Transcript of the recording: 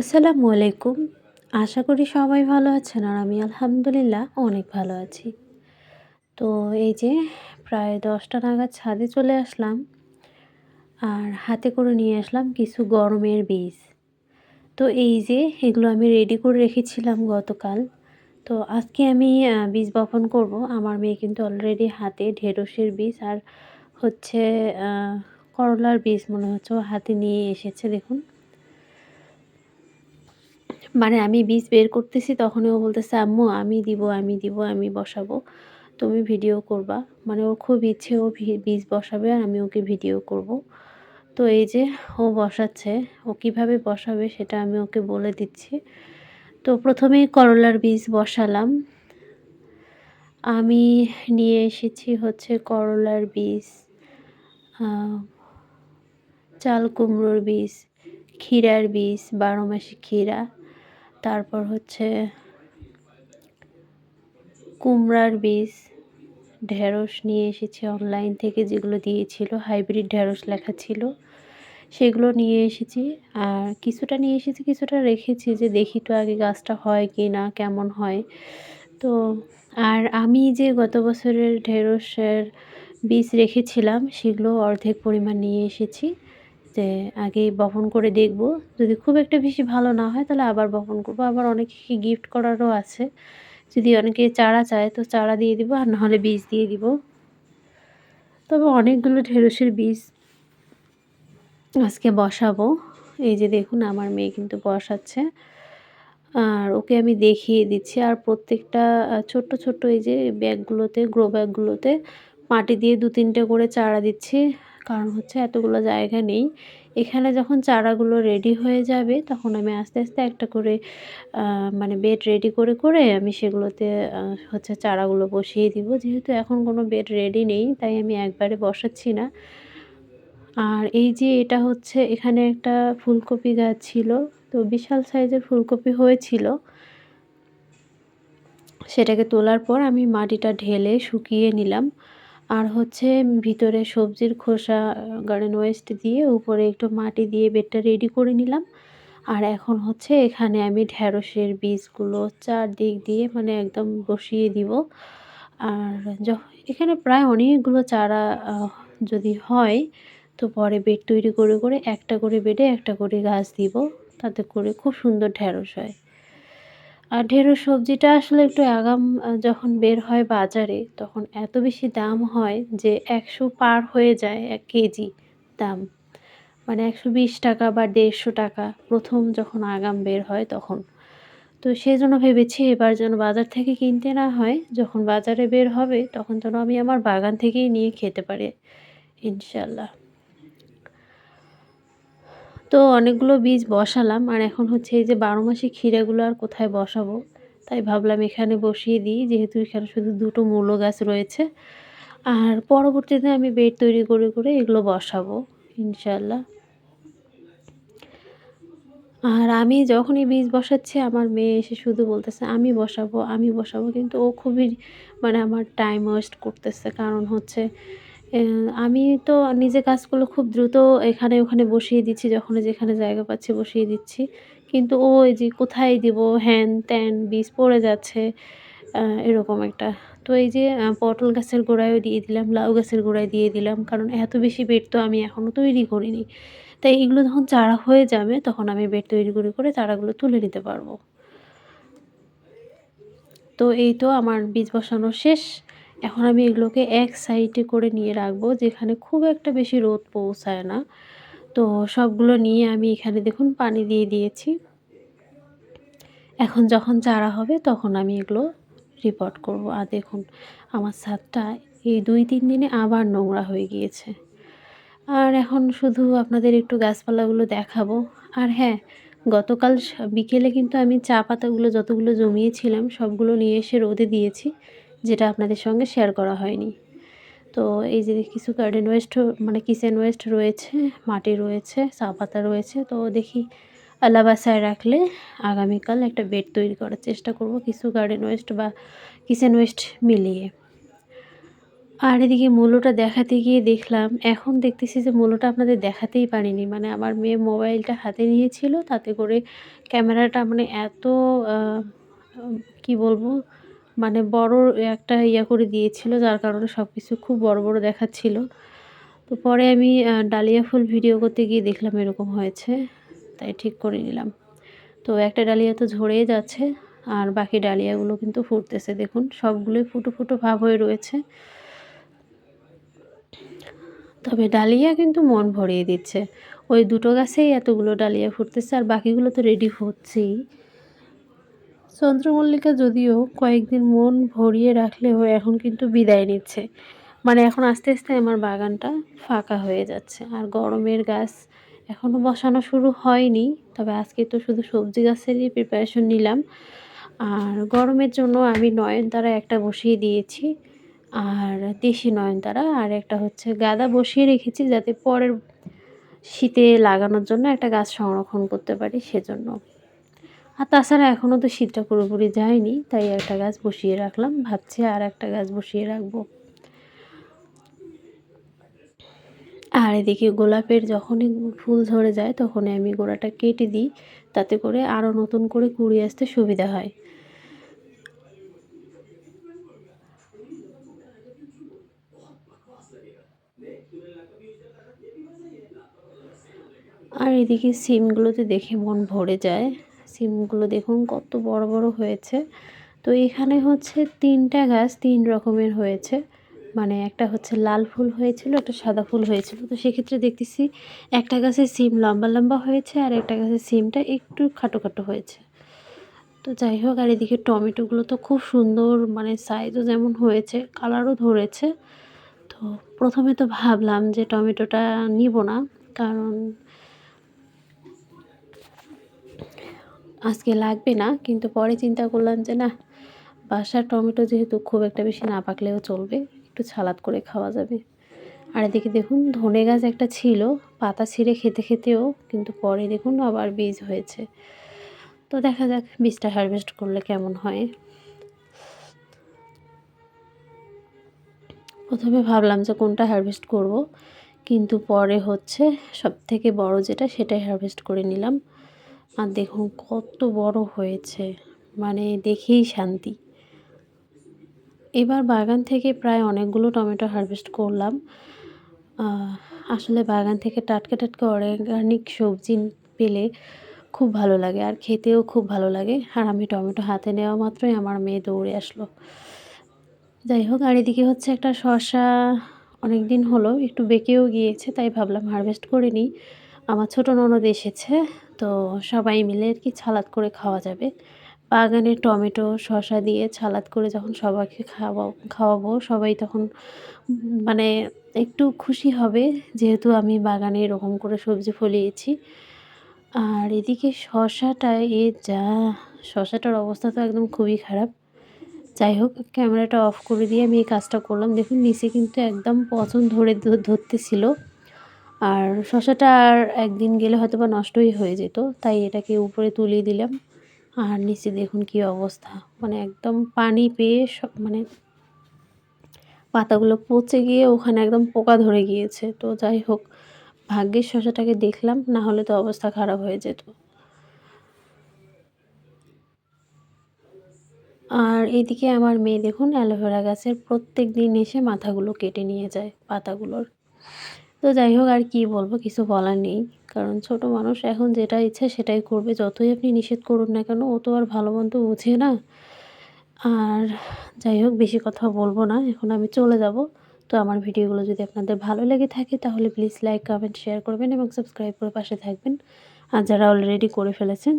আসসালামু আলাইকুম। আশা করি সবাই ভালো আছেন আর আমি আলহামদুলিল্লাহ অনেক ভালো আছি। তো এই যে প্রায় দশটা নাগাদ ছাদে চলে আসলাম আর হাতে করে নিয়ে আসলাম কিছু গরমের বীজ। তো এই যে এগুলো আমি রেডি করে রেখেছিলাম গতকাল। তো আজকে আমি বীজ বপন করব। আমার মেয়ে কিন্তু অলরেডি হাতে ঢেঁড়সের বীজ আর হচ্ছে করলার বীজ মনে হচ্ছে হাতে নিয়ে এসেছে, দেখুন। মানে আমি বীজ বের করতেছি তখনই ও বলতেছে, আম্মু, আমি দিব আমি দিব, আমি বসাবো। তুমি ভিডিও করবা। মানে ওর খুব ইচ্ছে ও বীজ বসাবে আর আমি ওকে ভিডিও করব। তো এই যে ও বসাচ্ছে, ও কীভাবে বসাবে সেটা আমি ওকে বলে দিচ্ছি। তো প্রথমেই করলার বীজ বসালাম। আমি নিয়ে এসেছি হচ্ছে করলার বীজ চাল কুমড়োর বীজ, ক্ষীরার বীজ, বারো মাসি ক্ষীরা। তারপর হচ্ছে কুমড়ার বীজ, ঢেঁড়স নিয়ে এসেছি অনলাইন থেকে যেগুলো দিয়েছিল হাইব্রিড ঢেঁড়স লেখা ছিল, সেগুলো নিয়ে এসেছি। আর কিছুটা নিয়ে এসেছি, কিছুটা রেখেছি যে দেখি তো আগে গাছটা হয় কি না, কেমন হয়। তো আর আমি যে গত বছরের ঢেঁড়সের বীজ রেখেছিলাম, সেগুলো অর্ধেক পরিমাণ নিয়ে এসেছি। যে আগে বপন করে দেখব। যদি খুব একটা বেশি ভালো না হয় তাহলে আবার বপন করব। আবার অনেকে গিফট করারও আছে। যদি অনেকে চারা চায় তো চারা দিয়ে দিব আর নাহলে বীজ দিয়ে দিব। তবে অনেকগুলো ঢেঁড়সের বীজ আজকে বসাবো। এই যে দেখুন আমার মেয়ে কিন্তু বসাচ্ছে। আর ওকে আমি দেখিয়ে দিচ্ছি। আর প্রত্যেকটা ছোট্ট ছোট্ট এই যে ব্যাগগুলোতে গ্রো ব্যাগগুলোতে মাটি দিয়ে দু তিনটে করে চারা দিচ্ছি। কারণ হচ্ছে এতগুলো জায়গা নেই। এখানে যখন চারাগুলো রেডি হয়ে যাবে, তখন আমি আস্তে আস্তে একটা করে মানে বেড রেডি করে করে আমি সেগুলোতে হচ্ছে চারাগুলো বসিয়ে দিব। যেহেতু এখন কোনো বেড রেডি নেই, তাই আমি একবারে বসাচ্ছি না। আর এই যে এটা হচ্ছে, এখানে একটা ফুলকপি গাছ ছিল, তো বিশাল সাইজের ফুলকপি হয়েছিল। সেটাকে তোলার পর আমি মাটিটা ঢেলে শুকিয়ে নিলাম। আর হচ্ছে ভিতরে সবজির খোসা গার্ডেন ওয়েস্ট দিয়ে উপরে একটু মাটি দিয়ে বেডটা রেডি করে নিলাম। আর এখন হচ্ছে এখানে আমি ঢ্যাঁড়সের বীজগুলো চারদিক দিয়ে মানে একদম বসিয়ে দিব। আর এখানে প্রায় অনেকগুলো চারা যদি হয় তো পরে বেড তৈরি করে করে একটা করে বেডে একটা করে গাছ দিব। তাতে করে খুব সুন্দর ঢ্যাঁড়স হয়। আর ঢেঁড়স সবজিটা আসলে একটু আগাম যখন বের হয় বাজারে, তখন এত বেশি দাম হয় যে একশো পার হয়ে যায় এক কেজি দাম। মানে একশো বিশ টাকা বা দেড়শো টাকা প্রথম যখন আগাম বের হয় তখন। তো সেই জন্য ভেবেছি এবার যেন বাজার থেকে কিনতে না হয়, যখন বাজারে বের হবে তখন যেন আমি আমার বাগান থেকেই নিয়ে খেতে পারি, ইনশাল্লাহ। তো অনেকগুলো বীজ বসালাম, আর এখন হচ্ছে এই যে বারো মাসি ক্ষীরাগুলো আর কোথায় বসাবো? তাই ভাবলাম এখানে বসিয়ে দিই, যেহেতু এখানে শুধু দুটো মূলো গাছ রয়েছে। আর পরবর্তীতে আমি বেড তৈরি করে করে এগুলো বসাবো ইনশাল্লাহ আর আমি যখনই বীজ বসাচ্ছি, আমার মেয়ে এসে শুধু বলতেছে, আমি বসাবো আমি বসাবো। কিন্তু ও খুবই মানে আমার টাইম ওয়েস্ট করতেছে। কারণ হচ্ছে আমি তো নিজে কাজগুলো খুব দ্রুত এখানে ওখানে বসিয়ে দিচ্ছি যখন যেখানে জায়গা পাচ্ছি বসিয়ে দিচ্ছি। কিন্তু ও যে কোথায় দিব, হ্যান ত্যান, বীজ পড়ে যাচ্ছে এরকম একটা। তো এই যে পটল গাছের গোড়ায়ও দিয়ে দিলাম, লাউ গাছের গোড়ায় দিয়ে দিলাম, কারণ এত বেশি বেড তো আমি এখনও তৈরি করিনি। তাই এগুলো যখন চারা হয়ে যাবে, তখন আমি বেড তৈরি করে করে চারাগুলো তুলে নিতে পারব। তো এই তো আমার বীজ বসানো শেষ। এখন আমি এগুলোকে এক সাইডে করে নিয়ে রাখব, যেখানে খুব একটা বেশি রোদ পৌঁছায় না। তো সবগুলো নিয়ে আমি এখানে দেখুন পানি দিয়ে দিয়েছি। এখন যখন চারা হবে তখন আমি এগুলো রিপোর্ট করব। আর দেখুন, আমার ছাদটা এই দুই তিন দিনে আবার নোংরা হয়ে গিয়েছে। আর এখন শুধু আপনাদের একটু গাছপালাগুলো দেখাবো। আর হ্যাঁ গতকাল বিকেলে কিন্তু আমি চা পাতাগুলো যতগুলো জমিয়েছিলাম, সবগুলো নিয়ে এসে রোদে দিয়েছি। যেটা আপনাদের সঙ্গে শেয়ার করা হয়নি। তো এই যে কিছু গার্ডেন ওয়েস্ট মানে কিচেন ওয়েস্ট রয়েছে, মাটি রয়েছে, চা পাতা রয়েছে, তো দেখি আল্লা বাসায় রাখলে আগামীকাল একটা বেড তৈরি করার চেষ্টা করব কিছু গার্ডেন ওয়েস্ট বা কিচেন ওয়েস্ট মিলিয়ে। আর এদিকে মূলোটা দেখাতে গিয়ে দেখলাম, এখন দেখতেছি যে মূলোটা আপনাদের দেখাতেই পারিনি মানে আমার মেয়ে মোবাইলটা হাতে নিয়েছিল, তাতে করে ক্যামেরাটা মানে এত কি বলব মানে বড় একটা ইয়া করে দিয়েছিল, যার কারণে সব কিছু খুব বড় বড় দেখাচ্ছিল। তো পরে আমি ডালিয়া ফুল ভিডিও করতে গিয়ে দেখলাম এরকম হয়েছে, তাই ঠিক করে নিলাম। তো একটা ডালিয়া তো ঝরেই যাচ্ছে, আর বাকি ডালিয়াগুলো কিন্তু ফুটতেছে, দেখুন, সবগুলোই ফুটো ফুটো ভাব হয়ে রয়েছে। তবে ডালিয়া কিন্তু মন ভরিয়ে দিচ্ছে। ওই দুটো গাছেই এতগুলো ডালিয়া ফুটতেছে, আর বাকিগুলো তো রেডি হচ্ছেই চন্দ্রমল্লিকা যদিও কয়েকদিন মন ভরিয়ে রাখলেও এখন কিন্তু বিদায় নিচ্ছে। মানে এখন আস্তে আস্তে আমার বাগানটা ফাঁকা হয়ে যাচ্ছে। আর গরমের গাছ এখনও বসানো শুরু হয়নি, তবে আজকে তো শুধু সবজি গাছেরই প্রিপারেশন নিলাম। আর গরমের জন্য আমি নয়নতারা একটা বসিয়ে দিয়েছি, আর দেশি নয়নতারা, আর একটা হচ্ছে গাদা বসিয়ে রেখেছি যাতে পরের শীতে লাগানোর জন্য একটা গাছ সংরক্ষণ করতে পারি সেজন্য। আর তাছাড়া এখনও তো শীতটা পুরোপুরি যায়নি, তাই একটা গাছ বসিয়ে রাখলাম, ভাবছি আর একটা গাছ বসিয়ে রাখব। আর এদিকে গোলাপের যখনই ফুল ধরে যায়, তখনই আমি গোড়াটা কেটে দিই, তাতে করে আরও নতুন করে কুড়িয়ে আসতে সুবিধা হয়। আর এদিকে সিমগুলোতে দেখে মন ভরে যায়। সিমগুলো দেখুন, কত বড় বড় হয়েছে। তো এখানে হচ্ছে তিনটা গাছ তিন রকমের হয়েছে। মানে একটা হচ্ছে লাল ফুল হয়েছিল, একটা সাদা ফুল হয়েছিল। তো সেক্ষেত্রে দেখতেছি একটা গাছের সিম লম্বা লম্বা হয়েছে আর একটা গাছের সিমটা একটু খাটো খাটো হয়েছে। তো যাই হোক, আর এদিকে টমেটোগুলো তো খুব সুন্দর মানে সাইজও যেমন হয়েছে কালারও ধরেছে। তো প্রথমে তো ভাবলাম যে টমেটোটা নিব না, কারণ আজকে লাগবে না, কিন্তু পরে চিন্তা করলাম যে না, বাসার টমেটো যেহেতু খুব একটা বেশি না পাকলেও চলবে, একটু ছালাদ করে খাওয়া যাবে। আর এদিকে দেখুন, ধনে গাছ একটা ছিল, পাতা ছিঁড়ে খেতে খেতেও কিন্তু পরে দেখুন আবার বীজ হয়েছে। তো দেখা যাক, বীজটা হারভেস্ট করলে কেমন হয়। প্রথমে ভাবলাম যে কোনটা হারভেস্ট করব, কিন্তু পরে হচ্ছে সব থেকে বড় যেটা, সেটাই হারভেস্ট করে নিলাম। আর দেখুন কত বড় হয়েছে। মানে দেখেই শান্তি। এবার বাগান থেকে প্রায় অনেকগুলো টমেটো হারভেস্ট করলাম। আসলে বাগান থেকে টাটকা টাটকা অর্গ্যানিক সবজি পেলে খুব ভালো লাগে আর খেতেও খুব ভালো লাগে। আর আমি টমেটো হাতে নেওয়া মাত্রই আমার মেয়ে দৌড়ে আসলো। যাই হোক, আর এদিকে হচ্ছে একটা শশা অনেক দিন হলো, একটু বেঁকেও গিয়েছে, তাই ভাবলাম হারভেস্ট করে নিই। আমার ছোটো ননদ এসেছে তো সবাই মিলে আর কি ছালাদ করে খাওয়া যাবে। বাগানে টমেটো, শসা দিয়ে ছালাদ করে যখন সবাইকে খাওয়া, খাওয়াবো, সবাই তখন মানে একটু খুশি হবে যেহেতু আমি বাগানে এরকম করে সবজি ফলিয়েছি। আর এদিকে শশাটা এ যা শশাটার অবস্থা তো একদম খুবই খারাপ। যাই হোক, ক্যামেরাটা অফ করে দিয়ে আমি এই কাজটা করলাম। দেখুন, নিচে কিন্তু একদম পচন ধরে ধরতেছিল। আর শশাটা আর একদিন গেলে হয়তো বা নষ্টই হয়ে যেত, তাই এটাকে উপরে তুলিয়ে দিলাম। আর নিচে দেখুন কি অবস্থা মানে একদম পানি পেয়ে সব মানে পাতাগুলো পচে গিয়ে ওখানে একদম পোকা ধরে গিয়েছে। তো যাই হোক, ভাগ্যের শশাটাকে দেখলাম, না হলে তো অবস্থা খারাপ হয়ে যেত। আর এদিকে আমার মেয়ে দেখুন অ্যালোভেরা গাছের প্রত্যেক দিন এসে মাথাগুলো কেটে নিয়ে যায় পাতাগুলোর। তো যাই হোক, আর কি বলব, কিছু বলার নেই। কারণ ছোট মানুষ এখন যেটা ইচ্ছে সেটাই করবে, যতই আপনি নিষেধ করুন না কেন, ও তো আর ভালো মন্দ বুঝে না। আর যাই হোক, বেশি কথা বলব না, এখন আমি চলে যাব। তো আমার ভিডিওগুলো যদি আপনাদের ভালো লেগে থাকে, তাহলে প্লিজ লাইক কমেন্ট শেয়ার করবেন এবং সাবস্ক্রাইব করে পাশে থাকবেন। আর যারা অলরেডি করে ফেলেছেন